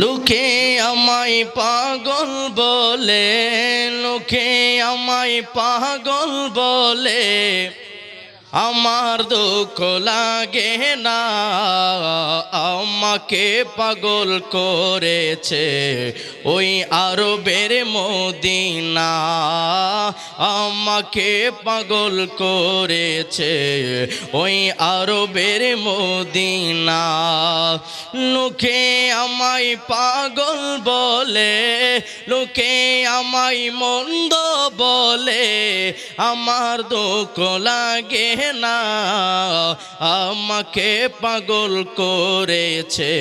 লোকে আমায় পাগল বলে লোকে আমায় পাগল বলে। আমার দুঃখ লাগে না, আমাকে পাগল করেছে ওই আরও আরবের মদিনা, আমাকে পাগল করেছে ওই আরও আরবের মদিনা। লোকে আমায় পাগল বলে, লোকে আমায় মন্দ বলে, আমার দুঃখ লাগে না আমাকে পাগল করেছে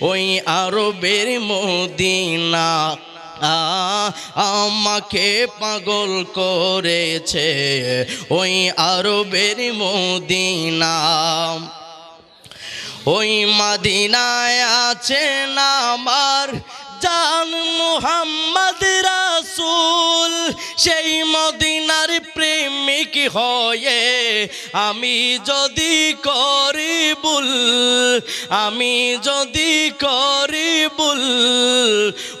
ওই আরবের মদিনা। আমাকে পাগল করেছে ওই আরবের মদিনা। ওই মাদিনায় আছেন আমার জান মুহাম্মদ রাসূল, সেই মদিনার প্রেমিক হয়ে আমি যদি করি ভুল আমি যদি করি ভুল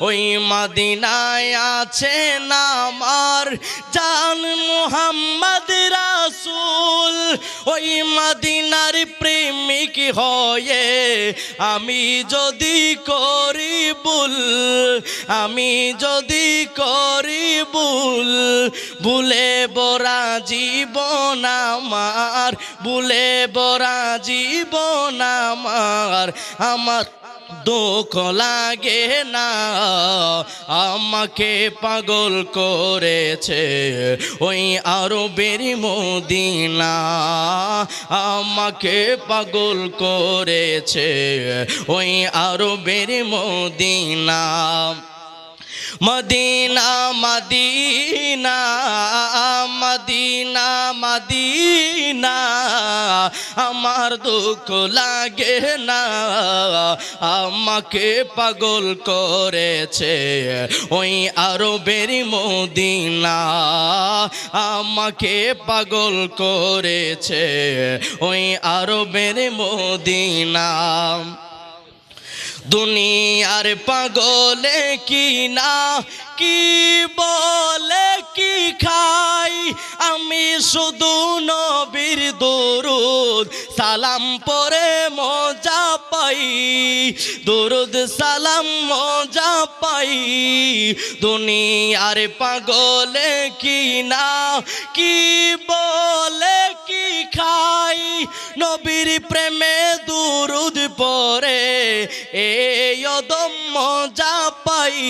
ওই মাদিনায় আছেন আমার জান মুহাম্মদ রাসূল, ওই মাদিনার প্রেমিক হয়ে আমি যদি করি ভুল আমি যদি করি ভুল ভুলে বরা জীবন আমার ভুলে বরা জীবন আমার আমার দুঃখ লাগে না, আমাকে পাগল করেছে ওই আরবের মদিনা, আমাকে পাগল করেছে ওই আরবের Medina. Medina Medina Medina Medina আমার দুঃখ লাগে না। আমাকে পাগল করেছে ওই আরবের মদিনা। আমাকে পাগল করেছে ওই আরবের মদিনা। দুনিয়ার পাগলে কি না, কি বলে, কি খাই আমি শুধু নবীর দরুদ সালাম পরে মজা পাই। দরুদ সালাম, মজা পাই। দুনিয়ার পাগলে কি না, কি বলে, কি খাই? নবীর প্রেমে দুরুদ পরে, এই অদম মজা পাই,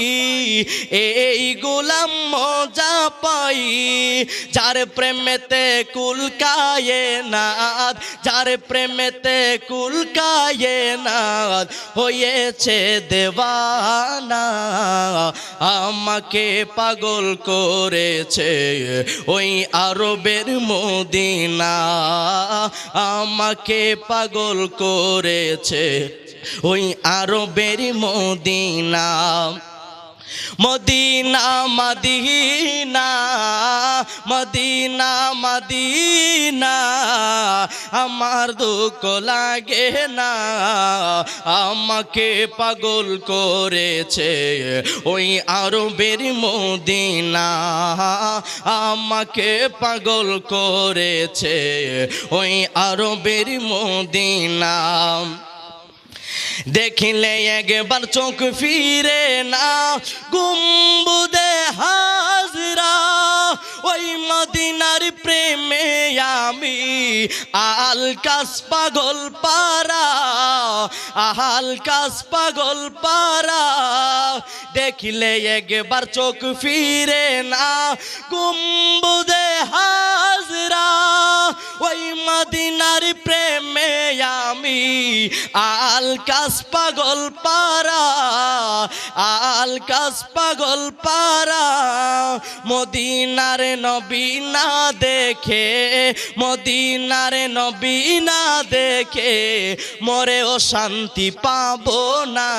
এই গোলাম মজা পাই। যার প্রেমেতে কুলকায়ে নাদ, যার প্রেমেতে কুলকায়ে নাদ, হয়েছে দেওয়ানা। আমাকে পাগল করেছে ওই আরবের মদিনা। আমাকে পাগল করেছে ওই আরবের Medina. Medina Medina Medina Medina. আমার দুঃখ লাগে না, আমাকে পাগল করেছে ওই আরবের মদিনা। আমাকে পাগল করেছে ওই আরবের মদিনা। দেখিলে একবার চোখ ফিরে না। গুম্বুদে হাজরা, ওই মদিনার প্রেমে আমি আলকাস পাগল পারা আলকাস পাগল পারা দেখিলে একবার চোখ ফিরে না। গুম্বুদে হাজরা, ওই মদিনার প্রেমে আমি আলকাস পাগল পারা আল কাস পাগল পারা মদিনার নবী না দেখে, মদিনার নবী না দেখে মরেও শান্তি পাবো না।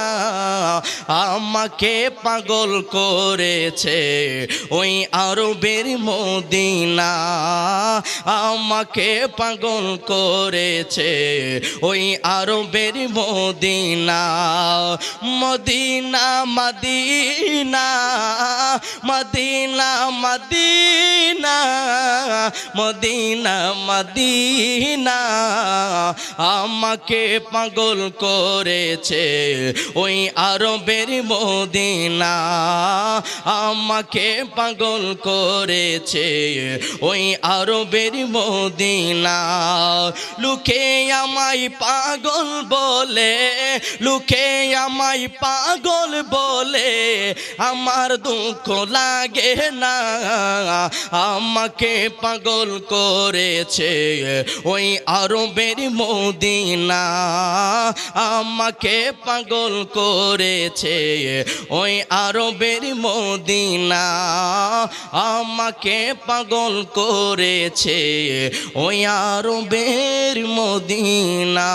আমাকে পাগল করেছে ওই আরবের মদিনা। আমাকে পাগল করেছে ওই আরবের Medina Medina Medina. Medina Medina Medina Medina. আমাকে পাগল করেছে ওই আরবের মদিনা। আমাকে পাগল করেছে ওই আরবের মদিনা। লুকে আমায় পাগল বলে, লুকে আমায় পাগল বলে, আমার দুঃখ লাগে না আমাকে পাগল করেছে ওই আরবের মদিনা। আমাকে পাগল করেছে ওই আরবের মদিনা। আমাকে পাগল করেছে ওই আরবের মদিনা।